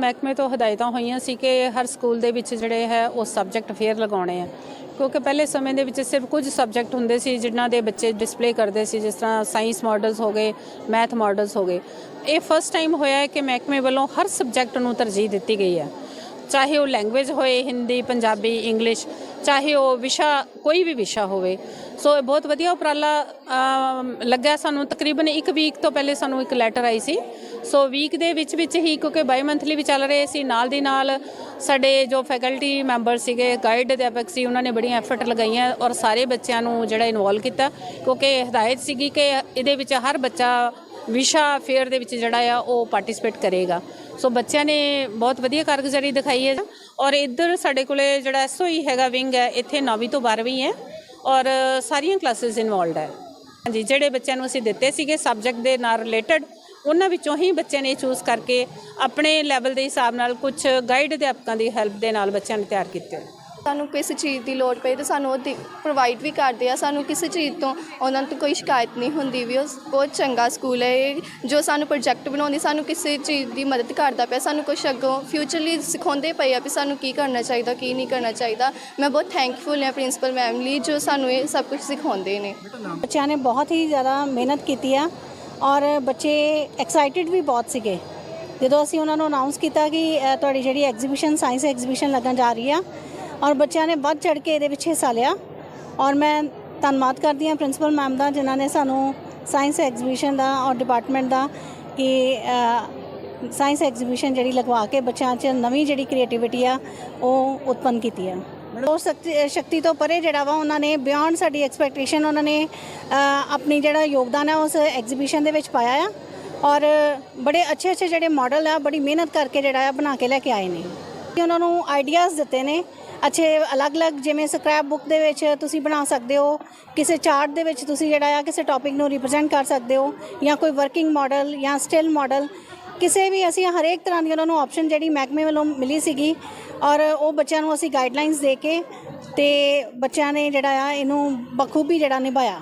ਮਹਿਕਮੇ ਤੋਂ ਹਦਾਇਤਾਂ ਹੋਈਆਂ ਸੀ ਕਿ ਹਰ ਸਕੂਲ ਦੇ ਵਿੱਚ ਜਿਹੜੇ ਹੈ ਉਹ ਸਬਜੈਕਟ ਫੇਅਰ ਲਗਾਉਣੇ ਆ। ਕਿਉਂਕਿ ਪਹਿਲੇ ਸਮੇਂ ਦੇ ਵਿੱਚ ਸਿਰਫ ਕੁਝ ਸਬਜੈਕਟ ਹੁੰਦੇ ਸੀ ਜਿਨ੍ਹਾਂ ਦੇ ਬੱਚੇ ਡਿਸਪਲੇ ਕਰਦੇ ਸੀ, ਜਿਸ ਤਰ੍ਹਾਂ ਸਾਇੰਸ ਮਾਡਲਸ ਹੋ ਗਏ, ਮੈਥ ਮਾਡਲਸ ਹੋ ਗਏ। ਇਹ ਫਸਟ ਟਾਈਮ ਹੋਇਆ ਹੈ ਕਿ ਮਹਿਕਮੇ ਵੱਲੋਂ ਹਰ ਸਬਜੈਕਟ ਨੂੰ ਤਰਜੀਹ ਦਿੱਤੀ ਗਈ ਹੈ। ਚਾਹੇ ਉਹ ਲੈਂਗੁਏਜ ਹੋਏ, ਹਿੰਦੀ, ਪੰਜਾਬੀ ਇੰਗਲਿਸ਼ ਚਾਹੇ ਉਹ ਵਿਸ਼ਾ, ਕੋਈ ਵੀ ਵਿਸ਼ਾ ਹੋਵੇ ਸੋ ਇਹ ਬਹੁਤ ਵਧੀਆ ਉਪਰਾਲਾ ਅਮ, ਲੱਗਾ ਸਾਨੂੰ। ਤਕਰੀਬਨ ਇੱਕ ਵੀਕ ਤੋਂ ਪਹਿਲੇ ਸਾਨੂੰ ਇੱਕ ਲੈਟਰ ਆਈ ਸੀ। ਸੋ ਵੀਕ ਦੇ ਵਿੱਚ ਵਿੱਚ ਹੀ ਕਿਉਂਕਿ ਬਾਈ ਮੰਥਲੀ ਵੀ ਚੱਲ ਰਹੇ ਸੀ ਨਾਲ ਦੀ ਨਾਲ ਸਾਡੇ ਜੋ ਫੈਕਲਟੀ ਮੈਂਬਰ ਸੀਗੇ ਗਾਈਡ ਅਧਿਆਪਕ ਸੀ ਉਹਨਾਂ ਨੇ ਬੜੀਆਂ ਐਫਰਟ ਲਗਾਈਆਂ ਔਰ ਸਾਰੇ ਬੱਚਿਆਂ ਨੂੰ ਜਿਹੜਾ ਇਨਵੋਲਵ ਕੀਤਾ। ਕਿਉਂਕਿ ਹਦਾਇਤ ਸੀਗੀ ਕਿ ਇਹਦੇ ਵਿੱਚ ਹਰ ਬੱਚਾ ਵਿਸ਼ਾ ਫੇਅਰ ਦੇ ਵਿੱਚ ਜਿਹੜਾ ਆ ਉਹ ਪਾਰਟਿਸਿਪੇਟ ਕਰੇਗਾ। ਸੋ ਬੱਚਿਆਂ ਨੇ ਬਹੁਤ ਵਧੀਆ ਕਾਰਗੁਜ਼ਾਰੀ ਦਿਖਾਈ ਹੈ। ਔਰ ਇੱਧਰ ਸਾਡੇ ਕੋਲੇ ਜਿਹੜਾ ਐਸਓਈ ਹੈਗਾ ਵਿੰਗ ਹੈ ਇੱਥੇ 9ਵੀਂ ਤੋਂ 12ਵੀਂ ਹੈ। ਔਰ ਸਾਰੀਆਂ ਕਲਾਸਿਸ ਇਨਵੋਲਡ ਹੈ ਹਾਂਜੀ, ਜਿਹੜੇ ਬੱਚਿਆਂ ਨੂੰ ਅਸੀਂ ਦਿੱਤੇ ਸੀਗੇ ਸਬਜੈਕਟ ਦੇ ਨਾਲ ਰਿਲੇਟਡ ਉਹਨਾਂ ਵਿੱਚੋਂ ਹੀ ਬੱਚਿਆਂ ਨੇ ਚੂਜ਼ ਕਰਕੇ ਆਪਣੇ ਲੈਵਲ ਦੇ ਹਿਸਾਬ ਨਾਲ ਕੁਝ ਗਾਈਡ ਅਧਿਆਪਕਾਂ ਦੀ ਹੈਲਪ ਦੇ ਨਾਲ ਬੱਚਿਆਂ ਨੂੰ ਤਿਆਰ ਕੀਤੇ ਹੋਏ। ਸਾਨੂੰ ਕਿਸੇ ਚੀਜ਼ ਦੀ ਲੋੜ ਪਈ ਤਾਂ ਸਾਨੂੰ ਉਹ ਪ੍ਰੋਵਾਈਡ ਵੀ ਕਰਦੇ ਆ। ਸਾਨੂੰ ਕਿਸੇ ਚੀਜ਼ ਤੋਂ ਉਹਨਾਂ ਤੋਂ ਕੋਈ ਸ਼ਿਕਾਇਤ ਨਹੀਂ ਹੁੰਦੀ ਵੀ ਉਹ ਬਹੁਤ ਚੰਗਾ ਸਕੂਲ ਹੈ। ਇਹ ਜੋ ਸਾਨੂੰ ਪ੍ਰੋਜੈਕਟ ਬਣਾਉਂਦੀ, ਸਾਨੂੰ ਕਿਸੇ ਚੀਜ਼ ਦੀ ਮਦਦ ਕਰਦਾ ਪਿਆ। ਸਾਨੂੰ ਕੁਛ ਅੱਗੋਂ ਫਿਊਚਰ ਲਈ ਸਿਖਾਉਂਦੇ ਪਏ ਆ ਵੀ ਸਾਨੂੰ ਕੀ ਕਰਨਾ ਚਾਹੀਦਾ, ਕੀ ਨਹੀਂ ਕਰਨਾ ਚਾਹੀਦਾ। ਮੈਂ ਬਹੁਤ ਥੈਂਕਫੁਲ ਹਾਂ ਪ੍ਰਿੰਸੀਪਲ ਮੈਮ ਲਈ ਜੋ ਸਾਨੂੰ ਇਹ ਸਭ ਕੁਝ ਸਿਖਾਉਂਦੇ ਨੇ। ਬੱਚਿਆਂ ਨੇ ਬਹੁਤ ਹੀ ਜ਼ਿਆਦਾ ਮਿਹਨਤ ਕੀਤੀ ਆ ਔਰ ਬੱਚੇ ਐਕਸਾਈਟਿਡ ਵੀ ਬਹੁਤ ਸੀਗੇ। ਜਦੋਂ ਅਸੀਂ ਉਹਨਾਂ ਨੂੰ ਅਨਾਉਂਸ ਕੀਤਾ ਕਿ ਤੁਹਾਡੀ ਜਿਹੜੀ ਐਗਜ਼ੀਬਿਸ਼ਨ ਸਾਇੰਸ ਐਗਜ਼ੀਬਿਸ਼ਨ ਲੱਗਣ ਜਾ ਰਹੀ ਆ ਔਰ ਬੱਚਿਆਂ ਨੇ ਵੱਧ ਚੜ ਕੇ ਇਹਦੇ ਵਿੱਚ ਹਿੱਸਾ ਲਿਆ। ਔਰ ਮੈਂ ਧੰਨਵਾਦ ਕਰਦੀ ਹਾਂ ਪ੍ਰਿੰਸੀਪਲ ਮੈਮ ਦਾ, ਜਿਨ੍ਹਾਂ ਨੇ ਸਾਨੂੰ ਸਾਇੰਸ ਐਗਜ਼ੀਬਿਸ਼ਨ ਦਾ ਔਰ ਡਿਪਾਰਟਮੈਂਟ ਦਾ ਕਿ ਸਾਇੰਸ ਐਗਜ਼ੀਬਿਸ਼ਨ ਜਿਹੜੀ ਲਗਵਾ ਕੇ ਬੱਚਿਆਂ 'ਚ ਨਵੀਂ ਜਿਹੜੀ ਕ੍ਰੀਏਟੀਵਿਟੀ ਆ, ਉਹ ਉਤਪੰਨ ਕੀਤੀ ਆ ਉਹ ਸ਼ਕਤੀ ਸ਼ਕਤੀ ਤੋਂ ਪਰੇ ਜਿਹੜਾ ਵਾ ਉਹਨਾਂ ਨੇ ਬਿਯੋਂਡ ਸਾਡੀ ਐਕਸਪੈਕਟੇਸ਼ਨ, ਉਹਨਾਂ ਨੇ ਆਪਣੀ ਜਿਹੜਾ ਯੋਗਦਾਨ ਹੈ ਉਸ ਐਗਜ਼ੀਬਿਸ਼ਨ ਦੇ ਵਿੱਚ ਪਾਇਆ ਆ। ਔਰ ਬੜੇ ਅੱਛੇ ਅੱਛੇ ਜਿਹੜੇ ਮਾਡਲ ਆ, ਬੜੀ ਮਿਹਨਤ ਕਰਕੇ ਜਿਹੜਾ ਆ ਬਣਾ ਕੇ ਲੈ ਕੇ ਆਏ ਨੇ। ਕਿ ਉਹਨਾਂ ਨੂੰ ਆਈਡੀਆਜ਼ ਦਿੱਤੇ ਨੇ ਅੱਛੇ ਅਲੱਗ-ਅਲੱਗ ਜਿਵੇਂ ਸਕ੍ਰੈਪ ਬੁੱਕ ਦੇ ਵਿੱਚ ਤੁਸੀਂ ਬਣਾ ਸਕਦੇ ਹੋ, ਕਿਸੇ ਚਾਰਟ ਦੇ ਵਿੱਚ ਤੁਸੀਂ ਜਿਹੜਾ ਆ ਕਿਸੇ ਟੌਪਿਕ ਨੂੰ ਰਿਪਰੈਜ਼ੈਂਟ ਕਰ ਸਕਦੇ ਹੋ, ਜਾਂ ਕੋਈ ਵਰਕਿੰਗ ਮਾਡਲ ਜਾਂ ਸਟਿਲ ਮਾਡਲ ਕਿਸੇ ਵੀ ਅਸੀਂ ਹਰੇਕ ਤਰ੍ਹਾਂ ਦੀ ਉਹਨਾਂ ਨੂੰ ਆਪਸ਼ਨ ਜਿਹੜੀ ਮਹਿਕਮੇ ਵੱਲੋਂ ਮਿਲੀ ਸੀਗੀ, ਔਰ ਉਹ ਬੱਚਿਆਂ ਨੂੰ ਅਸੀਂ ਗਾਈਡਲਾਈਨਸ ਦੇ ਕੇ ਤੇ ਬੱਚਿਆਂ ਨੇ ਜਿਹੜਾ ਆ ਇਹਨੂੰ ਬਖੂਬੀ ਜਿਹੜਾ ਨਿਭਾਇਆ।